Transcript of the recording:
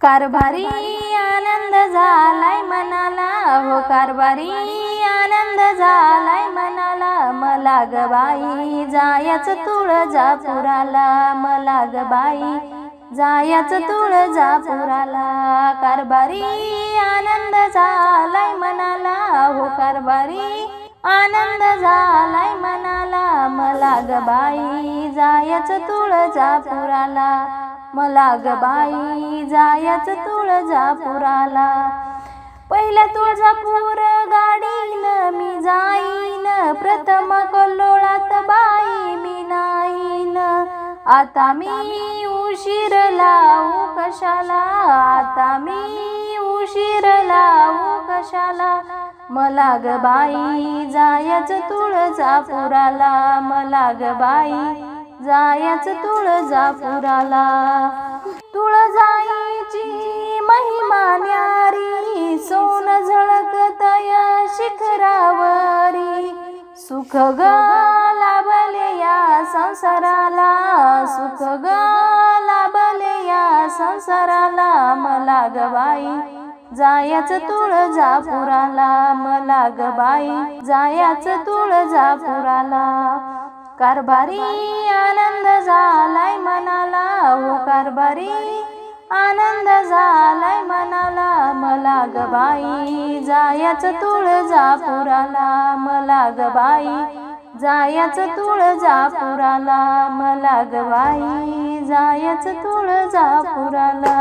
कारभारी आनंद झालाय मनाला. हो कारभारी आनंद झालाय मनाला. मला ग बाई जायच तुळजापुराला. मला ग बाई जायच तुळजापुराला. कारभारी आनंद झालाय मनाला. हो कारभारी आनंद झालाय मनाला. मला ग बाई जायच तुळजापुराला. मला गबाई बाई जायच तुळजापुराला. पहिल्या तुळजापूर गाडीन मी जाईन प्रथम कल्लोळात बाई मी नाईन. आता मी उशीर लावू कशाला आता मी उशीर लावू कशाला. मला ग बाई जायच तुळजापुराला. मला ग बाई जायच तुळजापुराला. तुळजाईची महिमा न्यारी सोन झळकतया शिखरावरी. सुख ग लाभले या संसाराला सुख ग लाभले या संसाराला. मला गवाई बाई जायच तुळजापुराला. मला गबाई बाई जायच तुळजापुराला. कारभारी आनंद झालाय मनाला हो कारभारी. आनंद झालाय मनाला मला गबाई जायच तुळजापुराला मला गबाई जायच तुळजापुराला मला गबाई जायच तुळजापुराला.